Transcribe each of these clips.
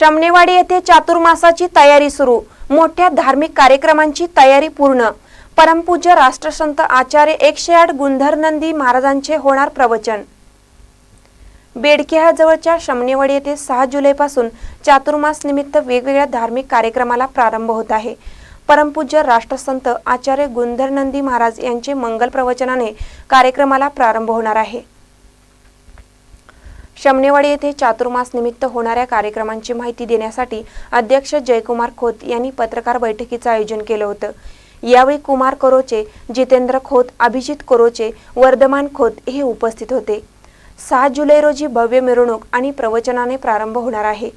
टमनेवाडी येथे चातुर्मासाची तयारी सुरू. मोठ्या धार्मिक कार्यक्रमांची तयारी पूर्ण. परमपूज्य राष्ट्रसंत आचार्य एकशे आठ गुंधरनंदी महाराजांचे होणार प्रवचन. बेडकेहाजवळच्या शमनेवाडी येथे सहा जुलैपासून चातुर्मास निमित्त वेगवेगळ्या धार्मिक कार्यक्रमाला प्रारंभ होत आहे. परमपूज्य राष्ट्रसंत आचार्य गुंधरनंदी महाराज यांचे मंगल प्रवचनाने कार्यक्रमाला प्रारंभ होणार आहे. शमनेवाडी येथे चातुर्मास निमित्त होणाऱ्या कार्यक्रमांची माहिती देण्यासाठी अध्यक्ष जयकुमार खोत यांनी पत्रकार बैठकीचं आयोजन केलं होतं. यावेळी कुमार करोचे जितेंद्र खोत अभिजित करोचे वर्धमान खोत हे उपस्थित होते. सहा जुलै रोजी भव्य मिरवणूक आणि प्रवचनाने प्रारंभ होणार आहे.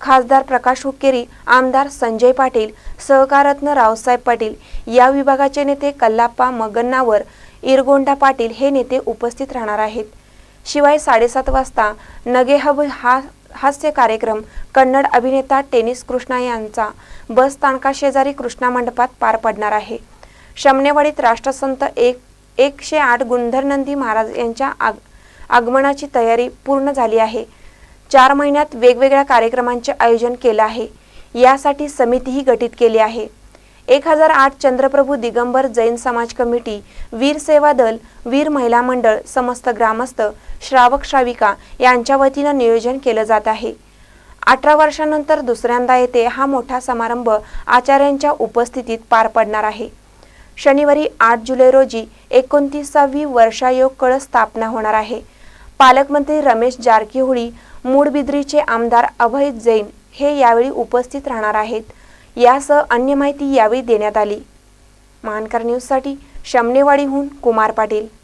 खासदार प्रकाश हुक्केरी आमदार संजय पाटील सहकारत्न रावसाहेब पाटील या विभागाचे नेते कल्लाप्पा मगन्नावर इरगोंडा पाटील हे नेते उपस्थित राहणार आहेत. शिवाय साडेसात वाजता नगेहब हा हास्य कार्यक्रम कन्नड अभिनेता टेनिस कृष्णा यांचा बस स्थानकाशेजारी कृष्णा मंडपात पार पडणार आहे. शमनेवाडीत राष्ट्रसंत एक एकशे आठ गुंधरनंदी महाराज यांच्या आग आगमनाची तयारी पूर्ण झाली आहे. चार महिन्यात वेगवेगळ्या कार्यक्रमांचे आयोजन केलं आहे. यासाठी समितीही गठीत केली आहे. एक हजार आठ चंद्रप्रभू दिगंबर जैन समाज कमिटी वीर सेवा दल वीर महिला मंडळ समस्त ग्रामस्थ श्रावक श्राविका यांच्या वतीनं नियोजन केलं जात आहे. अठरा वर्षानंतर दुसऱ्यांदा येथे हा मोठा समारंभ आचार्यांच्या उपस्थितीत पार पडणार आहे. शनिवारी आठ जुलै रोजी एकोणतीसावी वर्षायोग कळस स्थापना होणार आहे. पालकमंत्री रमेश जारकीहोळी मूडबिद्रीचे आमदार अभय जैन हे यावेळी उपस्थित राहणार आहेत. यासह अन्य माहिती यावेळी देण्यात आली. महानकर न्यूजसाठी शमनेवाडीहून कुमार पाटील.